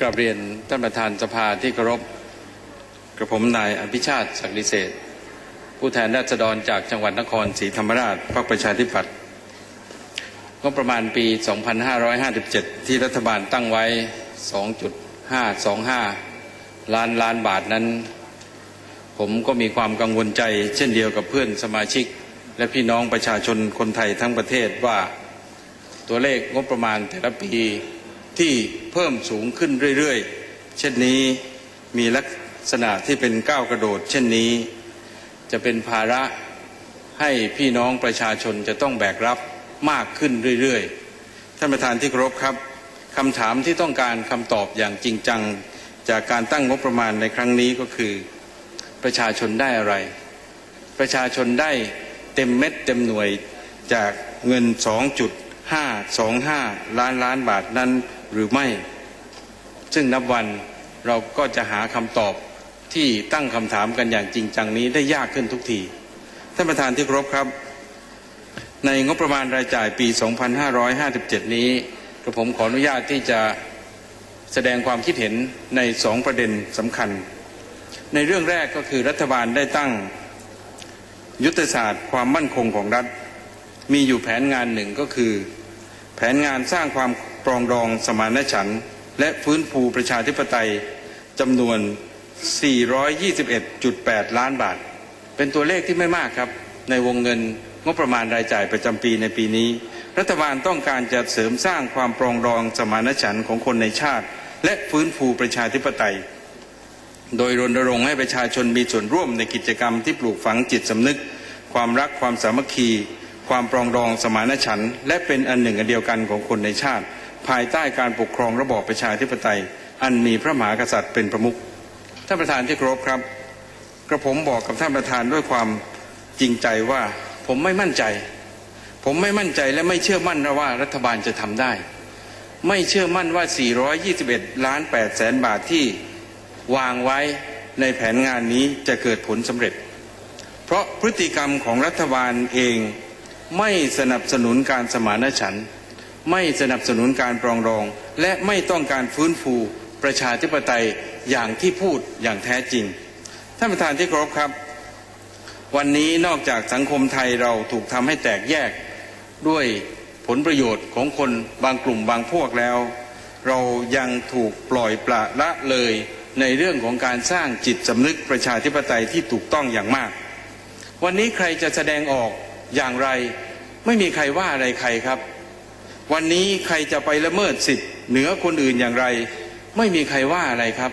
กราบเรียนท่านประธานสภาที่เคารพกระผมนายอภิชาติศักดิเศษผู้แทนราษฎรจากจังหวัดนครศรีธรรมราชพรรคประชาธิปัตย์งบประมาณปี 2557 ที่รัฐบาลตั้งไว้ 2.525 ล้านล้านบาทนั้น ผมก็มีความกังวลใจ เช่นเดียวกับเพื่อนสมาชิก และพี่น้องประชาชนคนไทยทั้งประเทศว่า ตัวเลขงบประมาณแต่ละปี ที่เพิ่มสูงขึ้นเรื่อยๆ เช่นนี้มีลักษณะที่เป็นก้าวกระโดด เช่นนี้ จะเป็นภาระให้พี่น้องประชาชนจะต้องแบกรับมากขึ้นเรื่อยๆ ท่านประธานที่เคารพครับคำถามที่ต้องการคำตอบอย่างจริงจัง จากการตั้งงบประมาณในครั้งนี้ก็คือ ประชาชนได้อะไร ประชาชนได้เต็มเม็ดเต็มหน่วยจากเงิน 2.525 ล้านล้านบาทนั้น หรือไม่ ซึ่งนับวันเราก็จะหาคำตอบที่ตั้งคำถามกันอย่างจริงจังนี้ได้ยากขึ้นทุกที ท่านประธานที่เคารพครับ ในงบประมาณรายจ่ายปี 2557 นี้กระผมขออนุญาตที่จะแสดงความคิดเห็นในสองประเด็นสำคัญ ในเรื่องแรกก็คือรัฐบาลได้ตั้งยุทธศาสตร์ความมั่นคงของรัฐ มีอยู่แผนงานหนึ่งก็คือ แผนงานสร้างความ ปรองดองสมานฉันท์และฟื้นฟูประชาธิปไตยจำนวน 421.8 ล้านบาท เป็นตัวเลขที่ไม่มากครับ ในวงเงินงบประมาณรายจ่ายประจำปีในปีนี้ รัฐบาลต้องการจะเสริมสร้างความปรองดองสมานฉันท์ของคนในชาติ และฟื้นฟูประชาธิปไตย โดยรณรงค์ให้ประชาชนมีส่วนร่วมในกิจกรรมที่ปลูกฝังจิตสำนึก ความรักความสามัคคี ความปรองดองสมานฉันท์และเป็นอันหนึ่งอันเดียวกันของคนในชาติ ภายใต้การปกครองระบอบประชาธิปไตย อันมีพระมหากษัตริย์เป็นประมุขท่านประธานที่เคารพครับ กระผมบอกกับท่านประธานด้วยความจริงใจว่าผมไม่มั่นใจ ผมไม่มั่นใจและไม่เชื่อมั่นว่ารัฐบาลจะทำได้ ไม่เชื่อมั่นว่า 421 ล้าน8แสนบาทที่วางไว้ในแผนงานนี้จะเกิดผลสำเร็จ เพราะพฤติกรรมของรัฐบาลเองไม่สนับสนุนการสมานฉันท์ ไม่สนับสนุนการปรองดอง และไม่ต้องการฟื้นฟูประชาธิปไตยอย่างที่พูดอย่างแท้จริง ท่านประธานที่เคารพครับ วันนี้นอกจากสังคมไทยเราถูกทำให้แตกแยกด้วยผลประโยชน์ของคนบางกลุ่มบางพวกแล้ว เรายังถูกปล่อยปละละเลยในเรื่องของการสร้างจิตสำนึกประชาธิปไตยที่ถูกต้องอย่างมาก วันนี้ใครจะแสดงออกอย่างไร ไม่มีใครว่าอะไรใครครับ วันนี้ใครจะไปละเมิดสิทธิ์เหนือคนอื่นอย่างไร ไม่มีใครว่าอะไรครับ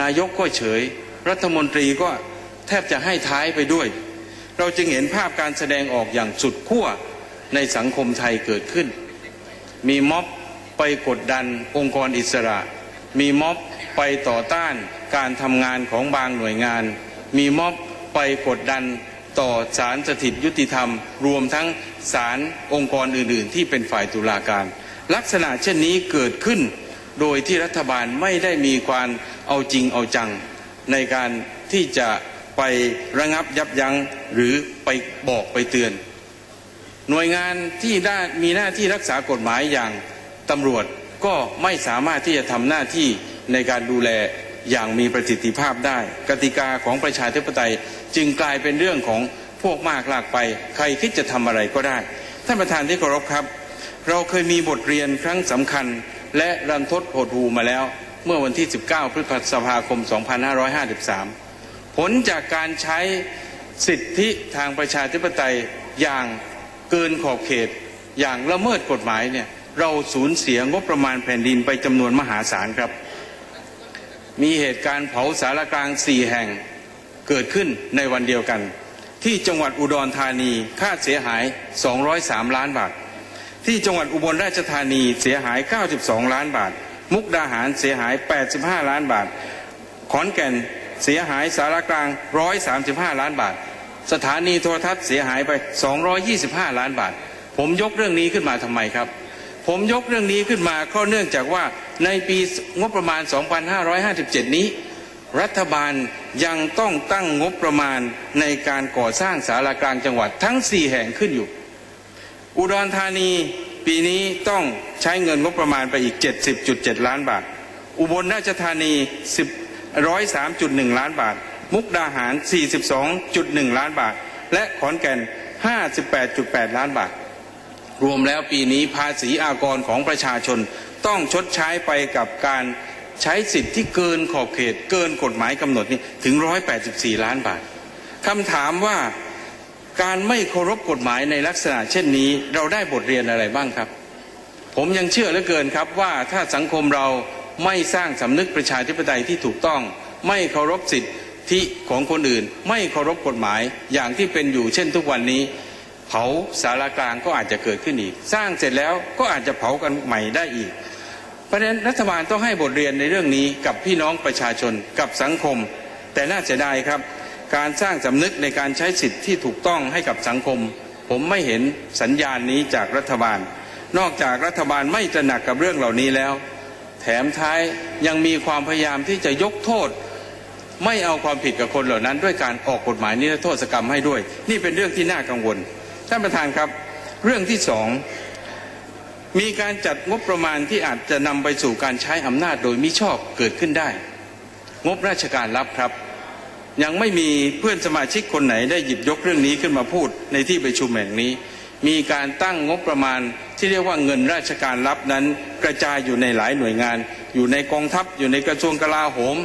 นายกก็เฉย รัฐมนตรีก็แทบจะให้ท้ายไปด้วย เราจึงเห็นภาพการแสดงออกอย่างสุดขั้วในสังคมไทยเกิดขึ้น มีม็อบไปกดดันองค์กรอิสระ มีม็อบไปต่อต้านการทำงานของบางหน่วยงาน มีม็อบไปกดดัน ต่อศาลสถิตยุติธรรม รวมทั้งศาลองค์กรอื่น ๆ ที่เป็นฝ่ายตุลาการ ลักษณะเช่นนี้เกิดขึ้น โดยที่รัฐบาลไม่ได้มีความเอาจริงเอาจัง ในการที่จะไประงับยับยั้งหรือไปบอกไปเตือน หน่วยงานที่ได้มีหน้าที่รักษากฎหมายอย่างตำรวจก็ไม่สามารถที่จะทำหน้าที่ในการดูแล อย่างมีประสิทธิภาพได้ กติกาของประชาธิปไตยจึงกลายเป็นเรื่องของพวกมากลากไป ใครคิดจะทำอะไรก็ได้ ท่านประธานที่เคารพครับ เราเคยมีบทเรียนครั้งสำคัญ และรันทดโหดหูมาแล้ว เมื่อวันที่ 19 พฤษภาคม 2553 ผลจากการใช้สิทธิทางประชาธิปไตยอย่างเกินขอบเขต อย่างละเมิดกฎหมายเนี่ยเราสูญเสียงบประมาณแผ่นดินไปจำนวนมหาศาลครับ มีเหตุการณ์เผาสารกลางสี่แห่งเกิดขึ้นในวันเดียวกัน ที่จังหวัดอุดรธานีค่าเสียหาย 203 ล้านบาท ที่จังหวัดอุบลราชธานีเสียหาย 92 ล้านบาท มุกดาหารเสียหาย 85 ล้านบาท ขอนแก่นเสียหายสารกลาง 135 ล้านบาท สถานีโทรทัศน์เสียหายไป 225 ล้านบาท ผมยกเรื่องนี้ขึ้นมาทำไมครับ ผมยกเรื่องนี้ขึ้นมาก็เนื่องจากว่าในปีงบประมาณ 2557 นี้ รัฐบาลยังต้องตั้งงบประมาณในการก่อสร้างสารากลางจังหวัดทั้ง 4 แห่งขึ้นอยู่ อุดรธานีปีนี้ต้องใช้เงินงบประมาณไปอีก 70.7 ล้านบาท อุบลราชธานี 10 103.1 ล้านบาท มุกดาหาร 42.1 ล้านบาท และขอนแก่น 58.8 ล้านบาท รวมแล้วปีนี้ภาษีอากรของประชาชน ต้องชดใช้ไปกับการใช้สิทธิ์ที่เกินขอบเขตเกินกฎหมายกำหนดนี่ถึง 184 ล้านบาทคำถามว่าการไม่เคารพกฎหมายในลักษณะเช่นนี้ เราได้บทเรียนอะไรบ้างครับ ผมยังเชื่อเหลือเกินครับว่าถ้าสังคมเราไม่สร้างสำนึกประชาธิปไตยที่ถูกต้อง ไม่เคารพสิทธิของคนอื่น ไม่เคารพกฎหมายอย่างที่เป็นอยู่เช่นทุกวันนี้ เผาสารากลางก็อาจจะเกิดขึ้นอีก สร้างเสร็จแล้วก็อาจจะเผากันใหม่ได้อีก เพราะฉะนั้นรัฐบาลต้องให้บทเรียนในเรื่องนี้กับพี่น้องประชาชนกับสังคม แต่น่าเสียดายครับ การสร้างสำนึกในการใช้สิทธิ์ที่ถูกต้องให้กับสังคม ผมไม่เห็นสัญญาณนี้จากรัฐบาล นอกจากรัฐบาลไม่ตระหนักกับเรื่องเหล่านี้แล้ว แถมท้ายยังมีความพยายามที่จะยกโทษไม่เอาความผิดกับคนเหล่านั้น ด้วยการออกกฎหมายนิรโทษกรรมให้ด้วย นี่เป็นเรื่องที่น่ากังวล ท่านประธานครับ เรื่องที่สองมีการจัดงบประมาณที่อาจจะนำไปสู่การใช้อำนาจโดยมิชอบเกิดขึ้นได้ งบราชการรับครับ ยังไม่มีเพื่อนสมาชิกคนไหนได้หยิบยกเรื่องนี้ขึ้นมาพูดในที่ประชุมแห่งนี้ มีการตั้งงบประมาณที่เรียกว่าเงินราชการรับนั้น กระจายอยู่ในหลายหน่วยงาน อยู่ในกองทัพ อยู่ในกระทรวงกลาโหม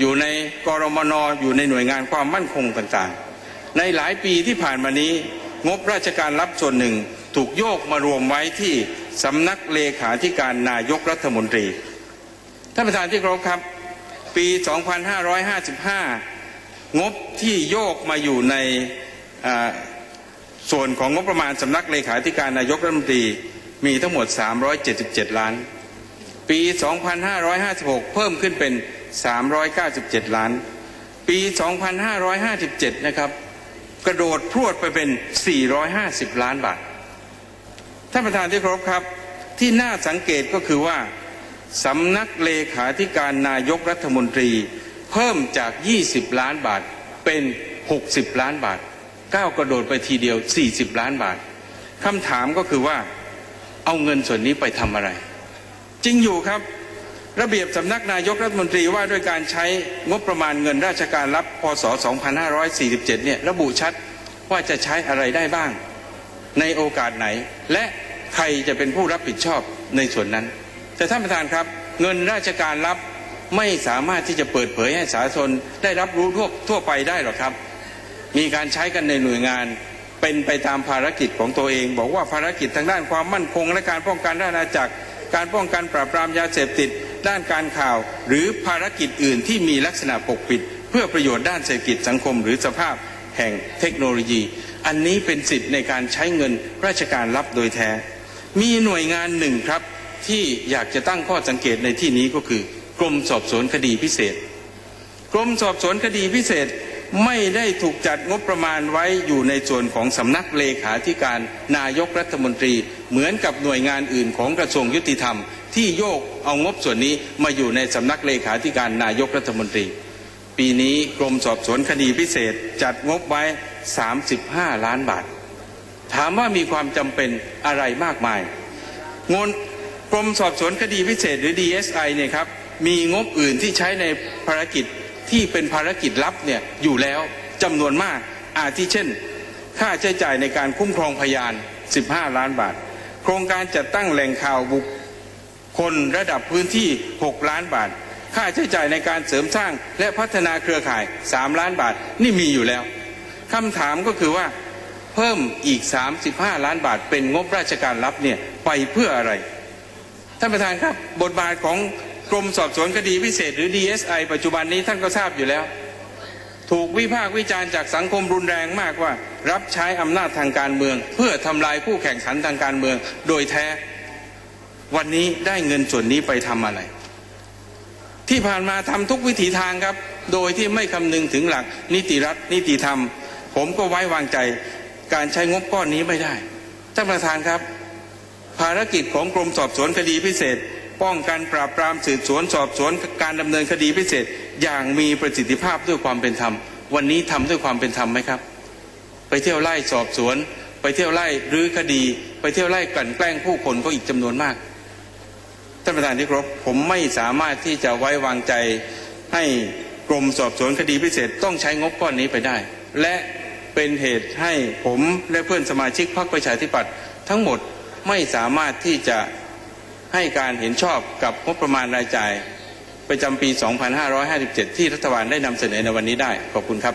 อยู่ในกรมนอยู่ในหน่วยงานความมั่นคงต่างๆ ในหลายปีที่ผ่านมานี้ งบราชการรับส่วนหนึ่งถูกโยกมารวมไว้ที่สำนักเลขาธิการนายกรัฐมนตรี ท่านประธานที่เคารพครับ ปี 2555 งบที่โยกมาอยู่ในส่วนของงบประมาณสำนักเลขาธิการนายกรัฐมนตรีมีทั้งหมด 377 ล้าน ปี 2556 เพิ่มขึ้นเป็น 397 ล้าน ปี 2557 นะครับ กระโดดพรวดไปเป็น 450 ล้านบาท ท่านประธานที่เคารพครับ ที่น่าสังเกตก็คือว่าสำนักเลขาธิการนายกรัฐมนตรี เพิ่มจาก 20 ล้านบาทเป็น 60 ล้านบาทก้าวกระโดดไปทีเดียว 40 ล้านบาทคำถามก็คือว่าเอาเงินส่วนนี้ไปทำอะไร จริงอยู่ครับ ระเบียบสำนักนายกรัฐมนตรีว่าด้วยการใช้งบประมาณเงินราชการรับพศ 2547 เนี่ยระบุชัดว่าจะใช้อะไรได้บ้าง ในโอกาสไหน และใครจะเป็นผู้รับผิดชอบในส่วนนั้น แต่ท่านประธานครับ เงินราชการรับไม่สามารถที่จะเปิดเผยให้สาธารณชนได้รับรู้ทั่วทั่วไปได้หรอกครับ มีการใช้กันในหน่วยงานเป็นไปตามภารกิจของตัวเอง บอกว่าภารกิจทางด้านความมั่นคง และการป้องกันด้านอาณาจักรการป้องกันปราบปรามยาเสพติด ด้านการข่าว หรือภารกิจอื่นที่มีลักษณะปกปิด เพื่อประโยชน์ด้านเศรษฐกิจสังคม หรือสภาพแห่งเทคโนโลยี อันนี้เป็นสิทธิ์ในการใช้เงินราชการรับโดยแท้ มีหน่วยงานหนึ่งครับ ที่อยากจะตั้งข้อสังเกตในที่นี้ก็คือ กรมสอบสวนคดีพิเศษ กรมสอบสวนคดีพิเศษ ไม่ได้ถูกจัดงบประมาณไว้อยู่ในส่วนของสำนักเลขาธิการนายกรัฐมนตรี เหมือนกับหน่วยงานอื่นของกระทรวงยุติธรรม ที่โยกเอางบส่วนนี้มาอยู่ในสำนักเลขาธิการนายกรัฐมนตรี ปีนี้กรมสอบสวนคดีพิเศษจัดงบไว้ 35 ล้านบาท ถามว่ามีความจำเป็นอะไรมากมายงนกรมสอบสวนคดีพิเศษหรือ DSI เนี่ยครับมีงบอื่นที่ใช้ในภารกิจ ที่เป็นภารกิจลับเนี่ยอยู่แล้วจำนวนมาก อาทิเช่น ค่าใช้จ่ายในการคุ้มครองพยาน 15 ล้านบาท โครงการจัดตั้งแหล่งข่าวบุคคลระดับพื้นที่ 6 ล้านบาท ค่าใช้จ่ายในการเสริมสร้างและพัฒนาเครือข่าย 3 ล้านบาทนี่มีอยู่แล้วคำถามก็คือว่าเพิ่มอีก 35 ล้านบาทเป็นงบราชการรับเนี่ยไปเพื่ออะไร ท่านประธานครับ บทบาทของ กรมสอบสวนคดีพิเศษหรือ DSI ปัจจุบันนี้ท่านก็ทราบอยู่แล้ว ถูกวิพากษ์วิจารณ์จากสังคมรุนแรงมากว่า รับใช้อำนาจทางการเมือง เพื่อทำลายคู่แข่งขันทางการเมือง โดยแท้ วันนี้ได้เงินส่วนนี้ไปทำอะไร ที่ผ่านมาทำทุกวิถีทางครับ โดยที่ไม่คำนึงถึงหลัก นิติรัฐ นิติธรรม ผมก็ไว้วางใจการใช้งบก้อนนี้ไม่ได้ท่านประธานครับ ภารกิจของกรมสอบสวนคดีพิเศษ ป้องกันปราบปรามสืบสวนสอบสวนการดำเนินคดีพิเศษอย่างมีประสิทธิภาพด้วยความเป็นธรรม วันนี้ทำด้วยความเป็นธรรมไหมครับ ไปเที่ยวไล่สอบสวน ไปเที่ยวไล่รื้อคดี ไปเที่ยวไล่กลั่นแกล้งผู้คนก็อีกจำนวนมากท่านประธานที่เคารพผมไม่สามารถที่จะไว้วางใจให้กรมสอบสวนคดีพิเศษต้องใช้งบก้อนนี้ไปได้ และเป็นเหตุให้ผมและเพื่อนสมาชิกพรรคประชาธิปัตย์ทั้งหมดไม่สามารถที่จะ ให้การเห็นชอบกับงบประมาณรายจ่ายประจำปี 2557 ที่รัฐบาลได้นำเสนอในวันนี้ได้ ขอบคุณครับ